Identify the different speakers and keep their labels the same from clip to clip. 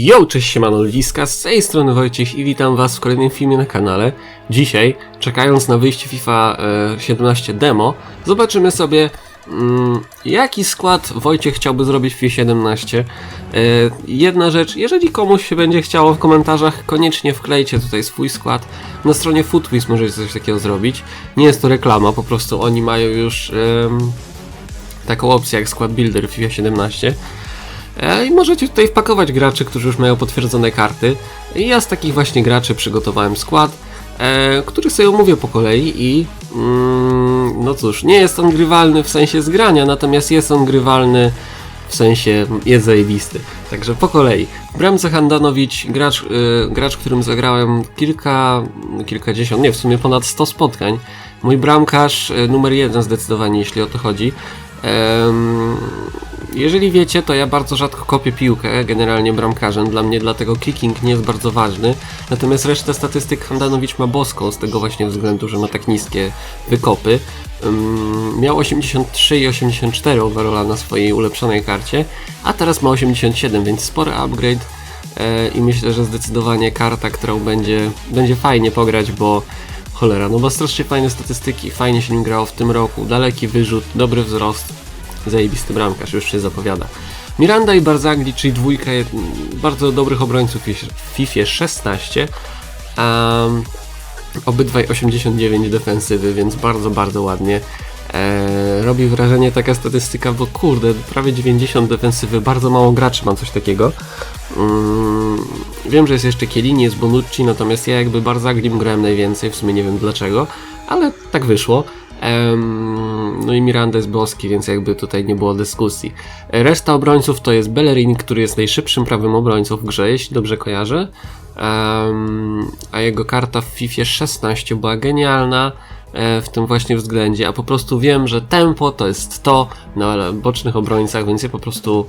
Speaker 1: Yo, cześć siemano ludziska, z tej strony Wojciech i witam was w kolejnym filmie na kanale. Dzisiaj, czekając na wyjście FIFA e, 17 demo, zobaczymy sobie mm, jaki skład Wojciech chciałby zrobić w FIFA 17. E, jedna rzecz, jeżeli komuś się będzie chciało w komentarzach, koniecznie wklejcie tutaj swój skład. Na stronie Footwiz możecie coś takiego zrobić. Nie jest to reklama, po prostu oni mają już taką opcję jak skład builder w FIFA 17. E, I możecie tutaj wpakować graczy, którzy już mają potwierdzone karty. Ja z takich właśnie graczy przygotowałem skład, e, który sobie omówię po kolei i mm, no cóż, nie jest on grywalny w sensie zgrania, natomiast jest on grywalny w sensie jest zajebisty. Także po kolei. Bramce Handanowicz, gracz, y, gracz, którym zagrałem kilka, kilkadziesiąt, nie w sumie ponad 100 spotkań. Mój bramkarz y, numer jeden zdecydowanie, jeśli o to chodzi. Em, jeżeli wiecie, to ja bardzo rzadko kopię piłkę, generalnie bramkarzem, dla mnie dlatego kicking nie jest bardzo ważny. Natomiast resztę statystyk Handanowicz ma boską, z tego właśnie względu, że ma tak niskie wykopy. Ym, miał 83 i 84 overalla na swojej ulepszonej karcie, a teraz ma 87, więc spory upgrade e, i myślę, że zdecydowanie karta, którą będzie, będzie fajnie pograć, bo cholera, no bo strasznie fajne statystyki, fajnie się nim grało w tym roku, daleki wyrzut, dobry wzrost, zajebisty bramkarz, już się zapowiada. Miranda i Barzagli, czyli dwójka jed- bardzo dobrych obrońców w FIFA 16. Um, obydwaj 89 defensywy, więc bardzo, bardzo ładnie. E, robi wrażenie taka statystyka, bo kurde, prawie 90 defensywy, bardzo mało graczy ma coś takiego. Mm, wiem, że jest jeszcze Kielini, jest Bonucci, natomiast ja jakby Barzaglim grałem najwięcej, w sumie nie wiem dlaczego, ale tak wyszło. No i Miranda jest boski, więc jakby tutaj nie było dyskusji. Reszta obrońców to jest Bellerin, który jest najszybszym prawym obrońcą w grze, jeśli dobrze kojarzę. A jego karta w FIFA 16 była genialna e, w tym właśnie względzie, a po prostu wiem, że tempo to jest to na bocznych obrońcach, więc ja po prostu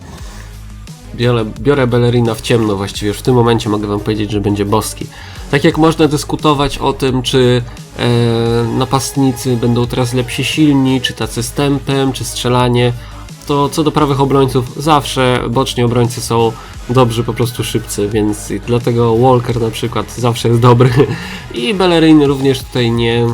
Speaker 1: biorę, biorę Bellerina w ciemno właściwie, już w tym momencie mogę wam powiedzieć, że będzie boski. Tak jak można dyskutować o tym, czy e, napastnicy będą teraz lepsi silni, czy tacy z tempem, czy strzelanie, to co do prawych obrońców, zawsze boczni obrońcy są dobrzy, po prostu szybcy, więc dlatego Walker na przykład zawsze jest dobry. I Bellerin również tutaj nie,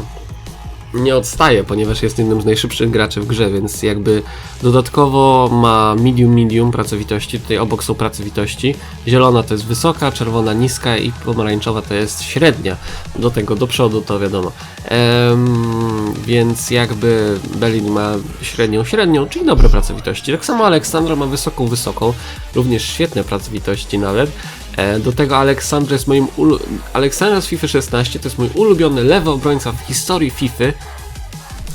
Speaker 1: nie odstaje, ponieważ jest jednym z najszybszych graczy w grze, więc jakby dodatkowo ma medium medium pracowitości, tutaj obok są pracowitości. Zielona to jest wysoka, czerwona niska i pomarańczowa to jest średnia. Do tego do przodu to wiadomo. Em, więc jakby Belin ma średnią średnią, czyli dobre pracowitości. Tak samo Aleksandra ma wysoką wysoką, również świetne pracowitości nawet. E, Do tego Aleksandra jest moim ulu... Aleksandra z FIFA 16 to jest mój ulubiony lewy obrońca w historii FIFA.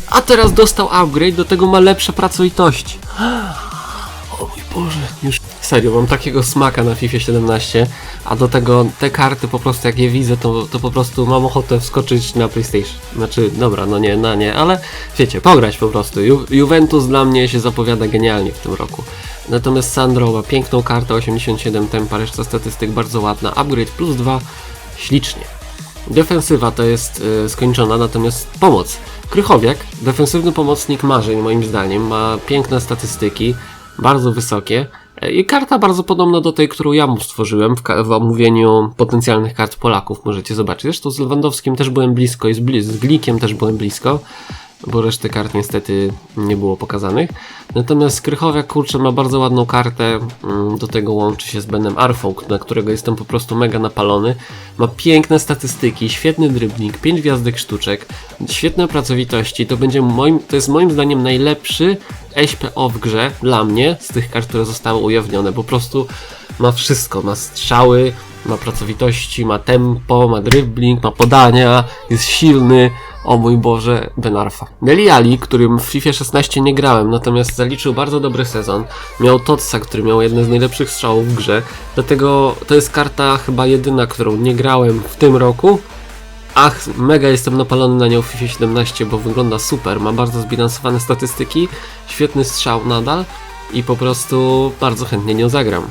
Speaker 1: A teraz dostał upgrade, do tego ma lepsze pracowitości. O mój Boże, już serio, mam takiego smaka na FIFA 17, a do tego te karty po prostu jak je widzę, to, to po prostu mam ochotę wskoczyć na PlayStation. Znaczy, dobra, no nie, na nie, ale wiecie, pograć po prostu. Ju Juventus dla mnie się zapowiada genialnie w tym roku. Natomiast Sandro ma piękną kartę, 87 tempa, reszta statystyk bardzo ładna, upgrade plus 2, ślicznie. Defensywa to jest y, skończona, natomiast pomoc. Krychowiak, defensywny pomocnik marzeń moim zdaniem, ma piękne statystyki, bardzo wysokie i karta bardzo podobna do tej, którą ja mu stworzyłem w, w omówieniu potencjalnych kart Polaków, możecie zobaczyć. Zresztą z Lewandowskim też byłem blisko i z, bli- z Glikiem też byłem blisko, bo reszty kart niestety nie było pokazanych. Natomiast Krychowiak, kurczę, ma bardzo ładną kartę, mm, do tego łączy się z Benem Arfą, na którego jestem po prostu mega napalony. Ma piękne statystyki, świetny drybnik, 5 gwiazdek sztuczek, świetne pracowitości, to będzie moim, to jest moim zdaniem najlepszy SPO w grze dla mnie, z tych kart, które zostały ujawnione, po prostu ma wszystko, ma strzały, ma pracowitości, ma tempo, ma dribbling, ma podania, jest silny, o mój Boże, Ben Arfa. Deli Ali, którym w FIFA 16 nie grałem, natomiast zaliczył bardzo dobry sezon. Miał Totsa, który miał jeden z najlepszych strzałów w grze. Dlatego to jest karta chyba jedyna, którą nie grałem w tym roku. Ach, mega jestem napalony na nią w FIFA 17, bo wygląda super. Ma bardzo zbilansowane statystyki, świetny strzał nadal i po prostu bardzo chętnie nią zagram.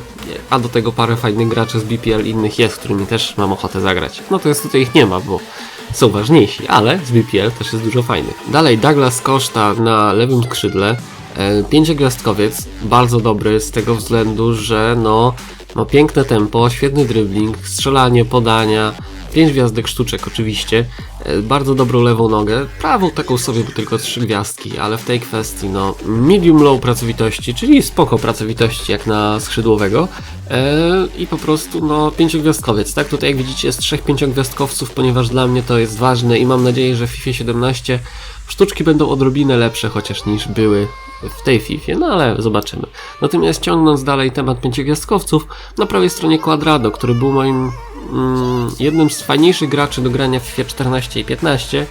Speaker 1: A do tego parę fajnych graczy z BPL innych jest, którymi też mam ochotę zagrać. No to jest tutaj ich nie ma, bo są ważniejsi, ale z BPL też jest dużo fajnych. Dalej Douglas Koszta na lewym skrzydle. E, Pięciogwiazdkowiec, bardzo dobry z tego względu, że no Ma piękne tempo, świetny dribbling, strzelanie, podania, 5 gwiazdek sztuczek oczywiście, e, bardzo dobrą lewą nogę, prawą taką sobie bo tylko 3 gwiazdki, ale w tej kwestii no medium low pracowitości, czyli spoko pracowitości jak na skrzydłowego e, i po prostu no pięciogwiazdkowiec, tak? Tutaj jak widzicie jest trzech pięciogwiazdkowców, ponieważ dla mnie to jest ważne i mam nadzieję, że w FIFA 17 sztuczki będą odrobinę lepsze chociaż niż były w tej FIFA, no ale zobaczymy. Natomiast ciągnąc dalej temat pięciogwiazdkowców, na prawej stronie Quadrado, który był moim mm, jednym z fajniejszych graczy do grania w FIFA 14 i 15,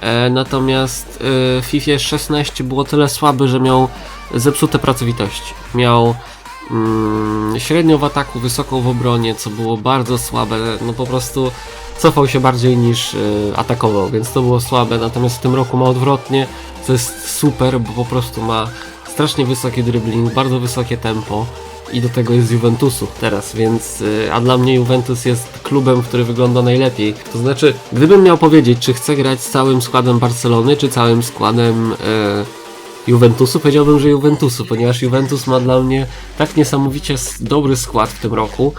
Speaker 1: e, natomiast e, w FIFA 16 było tyle słaby, że miał zepsute pracowitości. Miał mm, średnią w ataku, wysoką w obronie, co było bardzo słabe, no po prostu cofał się bardziej niż e, atakował, więc to było słabe, natomiast w tym roku ma odwrotnie, co jest super, bo po prostu ma strasznie wysoki dribbling, bardzo wysokie tempo i do tego jest Juventusu teraz, więc y, a dla mnie Juventus jest klubem, który wygląda najlepiej. To znaczy, gdybym miał powiedzieć, czy chcę grać z całym składem Barcelony, czy całym składem e, Juventusu, powiedziałbym, że Juventusu, ponieważ Juventus ma dla mnie tak niesamowicie dobry skład w tym roku.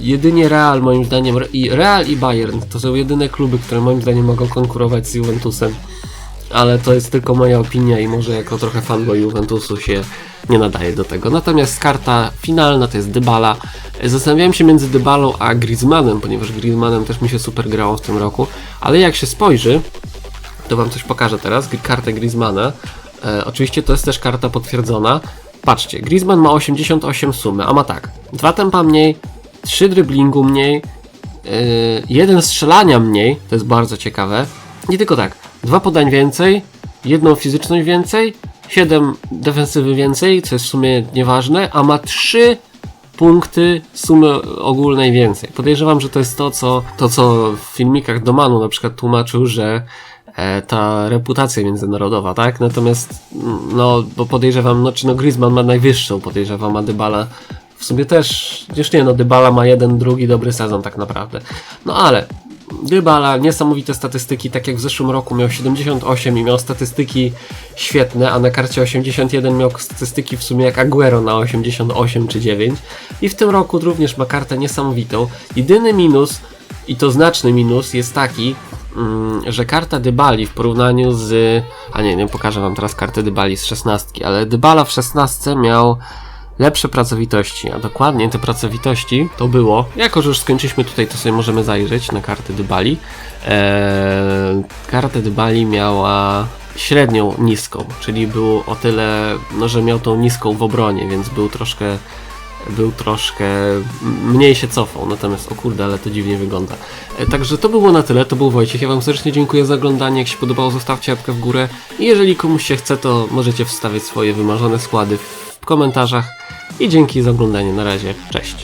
Speaker 1: Jedynie Real moim zdaniem i Real i Bayern to są jedyne kluby, które moim zdaniem mogą konkurować z Juventusem ale to jest tylko moja opinia i może jako trochę fanboy Juventusu się nie nadaje do tego. Natomiast karta finalna to jest Dybala. Zastanawiałem się między Dybalą a Griezmannem, ponieważ Griezmannem też mi się super grało w tym roku, ale jak się spojrzy, to wam coś pokażę teraz, kartę Griezmana. E, oczywiście to jest też karta potwierdzona. Patrzcie, Griezmann ma 88 sumy, a ma tak, dwa tempa mniej, 3 driblingu mniej, yy, jeden strzelania mniej, to jest bardzo ciekawe. Nie tylko tak, dwa podań więcej, jedną fizyczność więcej, 7 defensywy więcej, co jest w sumie nieważne, a ma 3 punkty sumy ogólnej więcej. Podejrzewam, że to jest to, co, to, co w filmikach Domanu na przykład tłumaczył, że e, ta reputacja międzynarodowa, tak? Natomiast, no, bo podejrzewam, no, czy no Griezmann ma najwyższą, podejrzewam, a Dybala w sumie też, już nie, no Dybala ma jeden, drugi dobry sezon tak naprawdę. No ale Dybala, niesamowite statystyki, tak jak w zeszłym roku miał 78 i miał statystyki świetne, a na karcie 81 miał statystyki w sumie jak Aguero na 88 czy 9 i w tym roku również ma kartę niesamowitą. Jedyny minus, i to znaczny minus, jest taki, mm, że karta Dybali w porównaniu z... A nie, nie pokażę wam teraz kartę Dybali z 16, ale Dybala w 16 miał lepsze pracowitości, a dokładnie te pracowitości to było, jako że już skończyliśmy tutaj, to sobie możemy zajrzeć na karty Dybali. Eee, karta Dybali miała średnią niską, czyli był o tyle, no, że miał tą niską w obronie, więc był troszkę był troszkę mniej się cofał, natomiast o kurde, ale to dziwnie wygląda. E, Także to było na tyle, to był Wojciech, ja wam serdecznie dziękuję za oglądanie, jak się podobało zostawcie łapkę w górę i jeżeli komuś się chce, to możecie wstawiać swoje wymarzone składy w komentarzach i dzięki za oglądanie, na razie, cześć.